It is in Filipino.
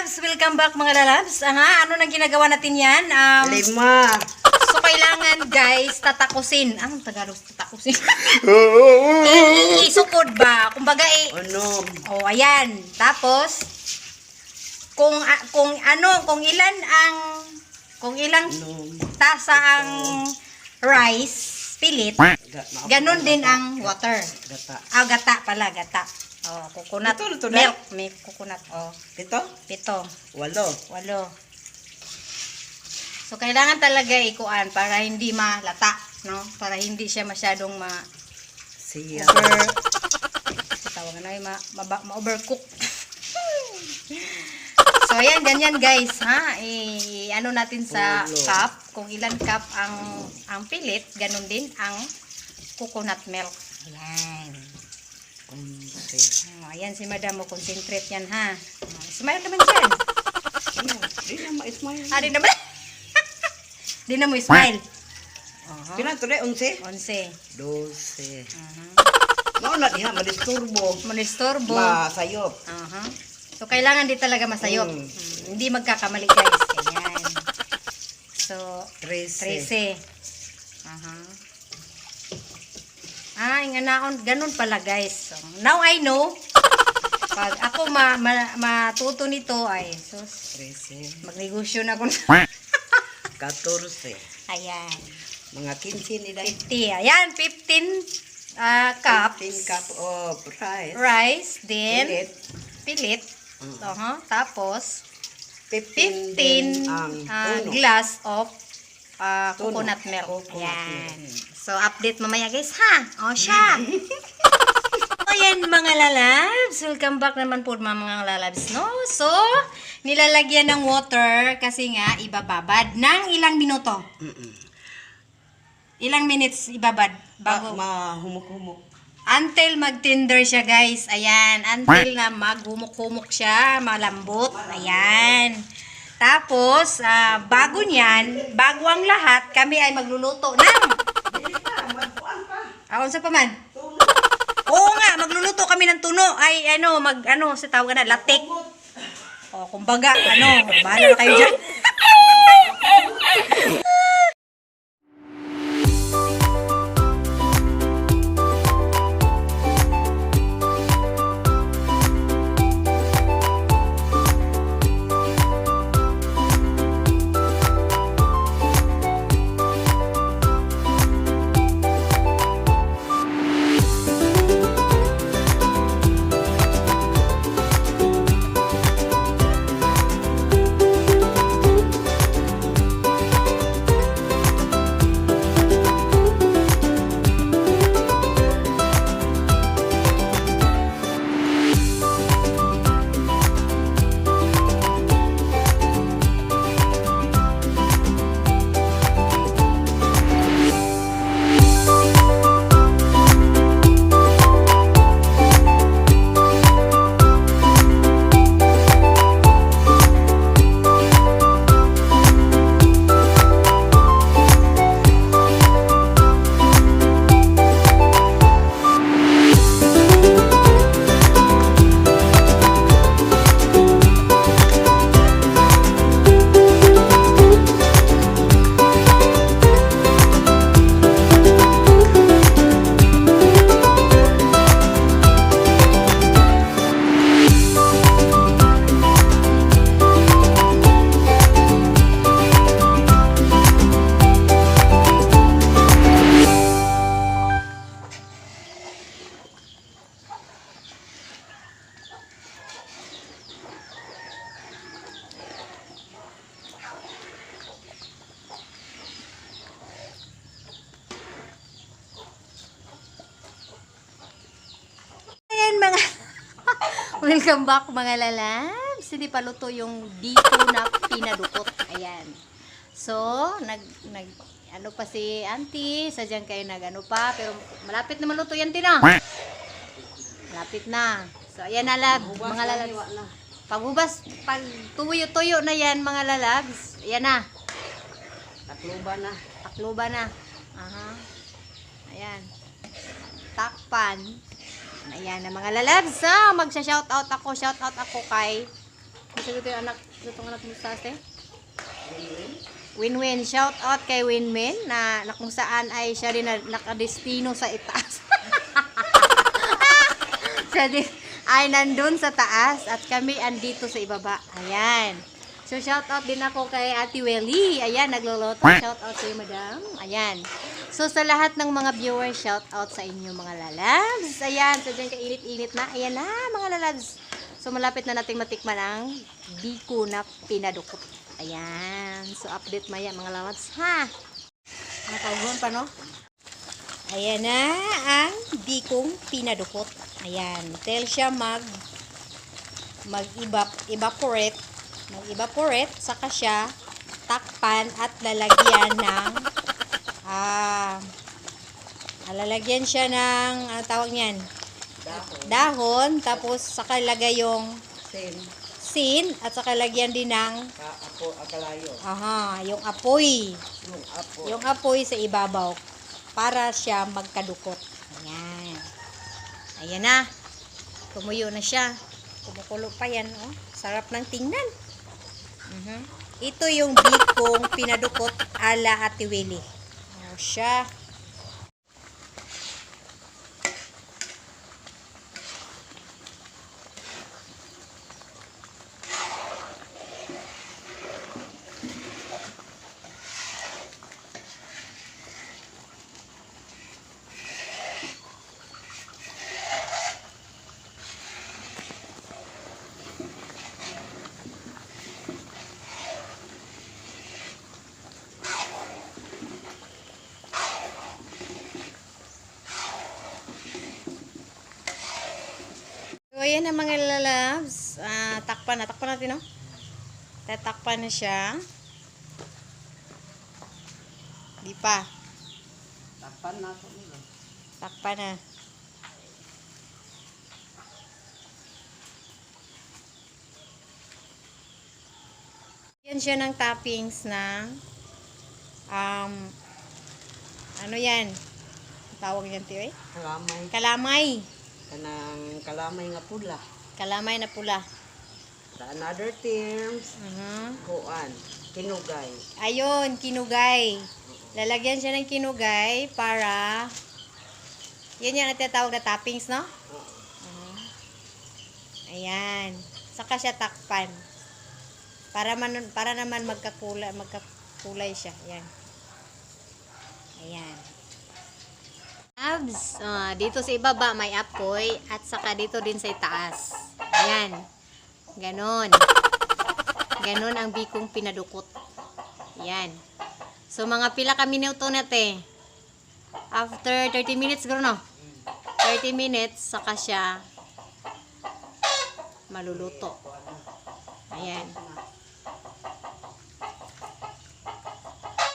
lalabs, welcome back mga lalabs. Aha, ano nang ginagawa natin yan? Um, Lima. so kailangan guys, tatakusin. Ang Tagalog tatakusin? I- Isukod ba? Kumbaga eh, Ano? oh ayan. Tapos, kung a- kung ano, kung ilan ang kung ilang Ano? tasa ang rice, pilit, Ga- ganun din ang water. Gata. Ah, gata pala, gata. Oh, coconut Ito, ito milk, milk coconut. Oh, Ito? pito. Walo. Walo. So, kailangan talaga ikuan para hindi malata, no? Para hindi siya masyadong ma Siya. over tawag na ma, ma, ma overcook. so, ayan, ganyan guys, ha? I, ano natin sa Ulo. cup, kung ilan cup ang ang pilit, ganun din ang coconut milk. Ayan. Unsi. Oh, ayan si madam mo, concentrate yan ha. Oh, smile naman dyan. Ano? Di na ma-smile. Ah, di naman. di na mo smile. Uh-huh. Kina to unsi? Onse. Dose. Uh-huh. Mao na diha madisturbo. Monistorbo. Masayop. Uh-huh. So, kailangan di talaga masayop. Mm. Mm, hindi magkakamali guys. Ayan. So, Trece. 13. Uh-huh. Ah, nga naon, ganun pala guys. So, now I know. Pag ako ma, ma, matuto nito ay, sus, Trece. magnegosyo na ako. Katorse. Ayan. Mga 15 ni dai. 50. Ayan, 15 ah, cups. 15 cup of rice. Rice, then Pilit. pilit. Mm. Uh-huh. Tapos, 15 din 15 ang ah, tuno. glass of Tuno. coconut milk. Coconut Ayan. So, update mamaya guys, ha? O, siya. o, yan mga lalabs. Welcome back naman po mga mga lalabs, no? So, nilalagyan ng water kasi nga ibababad ng ilang minuto. Mm-mm. Ilang minutes ibabad bago mahumuk-humuk. Until mag-tinder siya, guys. Ayan. Until na maghumok-humok siya, malambot. Ayan. Tapos, ah, bago niyan, bago ang lahat, kami ay magluluto ng... Awan sa paman? Oo nga, magluluto kami ng tuno. Ay, ano, mag, ano, sa tawag na, latik. O, kumbaga, ano, bahala na kayo dyan. Welcome back mga lalabs. Hindi pa luto yung dito na pinadukot. Ayan. So, nag nag ano pa si auntie, sadyang kayo nag ano pa, pero malapit na maluto yan tina. Malapit na. So, ayan na lab, mga lalabs. Paghubas, pag tuyo-tuyo na yan mga lalabs, ayan na. Takluba na. Takluba na. Aha. Ayan. Takpan. Ayan na mga lalabs. Ah, magsha-shoutout ako. Shoutout ako kay ito yung anak, itong anak mo sa ate. Win-win. Shout out kay Win-win na, na kung saan ay siya rin na, nakadestino sa itaas. siya din ay nandun sa taas at kami andito sa ibaba. Ayan. So, shout out din ako kay Ate Welly. Ayan, nagluluto. Shout out kay Madam. Ayan. So, sa lahat ng mga viewers, shout out sa inyo mga lalabs. Ayan, so dyan kainit-init na. Ayan na, mga lalabs. So, malapit na nating matikman ang biko na pinadukot. Ayan. So, update maya mga lalabs, ha? Ang tawgon pa, no? Ayan na ang bikong pinadukot. Ayan. Tell siya mag mag evaporate mag evaporate saka siya takpan at lalagyan ng ah lalagyan siya ng ano tawag niyan Dahon. dahon tapos saka ilagay yung Sin. sin at saka lagyan din ng Ka apo akalayo. aha yung apoy Yung apo. yung apoy sa ibabaw para siya magkadukot. Ayan. Ayan na. Tumuyo na siya. Kumukulo pa yan. Oh. Sarap ng tingnan. Mhm. Ito yung bikong pinadukot ala Ate Willy. Oh, ayan na mga lalabs. Ah, takpan na. Takpan natin, no? Tatakpan na siya. Di pa. Tapan na. Takpan na. Yan siya ng toppings ng um, ano yan? Tawag yan, tiyo eh? Kalamay. Kalamay. Kanang kalamay nga pula. Kalamay na pula. Sa another terms, Mhm. kuan. Kinugay. Ayun, kinugay. Lalagyan siya ng kinugay para yan yung natatawag na toppings, no? Mhm. Ayan. Saka siya takpan. Para man para naman magkakulay magkakulay siya. Ayan. Ayan. Abs, ah, dito sa ibaba may apoy at saka dito din sa itaas. Ayan. Ganon. Ganon ang bikong pinadukot. Yan. So, mga pila kami minuto na te. After 30 minutes, no? 30 minutes, saka siya maluluto. Ayan.